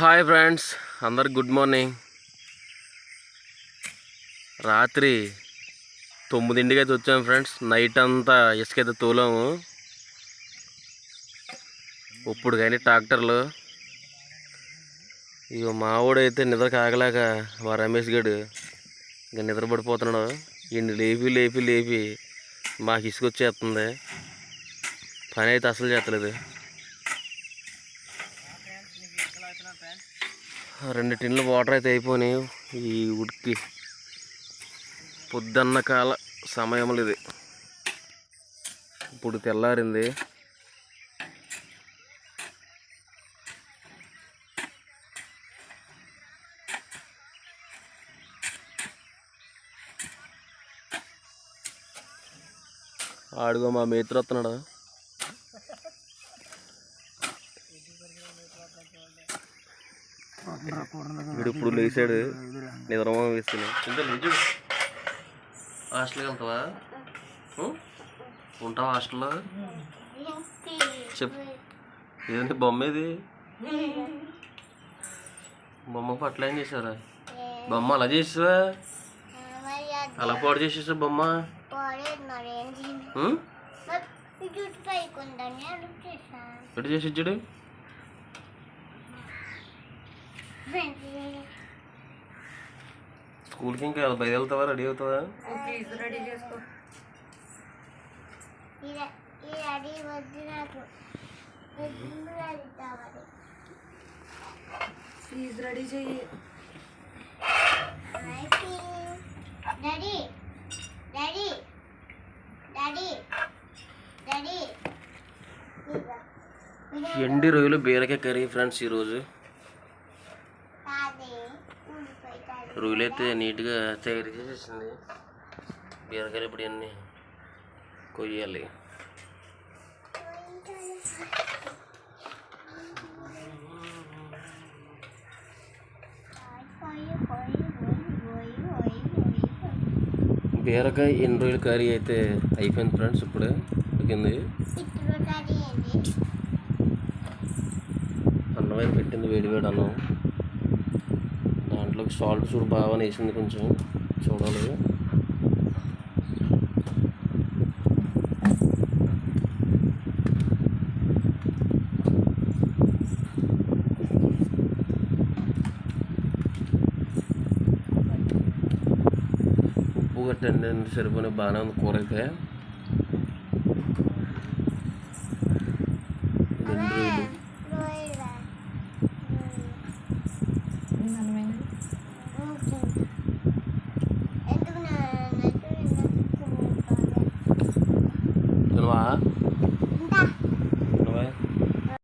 Hi friends అందరికి good morning. రాత్రి తొమ్మిదింటికి అయితే వచ్చాము ఫ్రెండ్స్ నైట్ అంతా ఇసుకైతే తోలాము. ఇప్పుడు కానీ ట్రాక్టర్లు. ఇక మావాడైతే నిద్ర కాగలేక మా రమేష్ గడు ఇంకా నిద్ర పడిపోతున్నాడు ఈయన లేపి లేపి లేపి మాకు ఇసుక వచ్చేస్తుంది. పని అయితే అసలు చేస్తలేదు. రెండు టిన్లు వాటర్ అయితే అయిపోయినాయి. ఈ ఉడికి పొద్దున్న కాల సమయంలో ఇది ఇప్పుడు తెల్లారింది. ఆడుగో మా మేత్రి వస్తున్నాడు వీడు ఇప్పుడు లేచాడు. నిద్రమో వేస్తున్నాడు ఇంకా లేచు హాస్టల్కి వెళ్తావా? ఉంటావా హాస్టల్లో? చెప్పు. ఏదండి బొమ్మ ఇది? బొమ్మ పట్ల ఏం చేశారా బొమ్మ అలా చేసావా అలా పాడు చేసేసా బొమ్మ? ఎటు చేసి ఇచ్చాడు? స్కూల్కి ఇంకా బయట వెళ్తావా? రెడీ అవుతావా? రెడీ చెయ్యి. డాడీ డాడీ డాడీ డాడీ ఎండి రొయ్యలు బీరకాయ కర్రీ ఫ్రెండ్స్ ఈరోజు రొయ్యలు అయితే నీట్గా తయారు చేసేసింది. బీరకాయలు ఇప్పుడు అన్నీ కొయ్యాలి. బీరకాయ ఎన్ని రోజుల కర్రీ అయితే అయిపోయింది ఫ్రెండ్స్ ఇప్పుడే? ఉడికింది. ఇప్పుడు డాడీ ఏంటి అన్నం అయితే పెట్టింది వేడి వేడి అన్నం. దాంట్లోకి సాల్ట్ చూడు బాగా వేసింది కొంచెం చూడాలి ఉప్పు కట్టండి సరిపోయిన బాగానే ఉంది కూర అయితే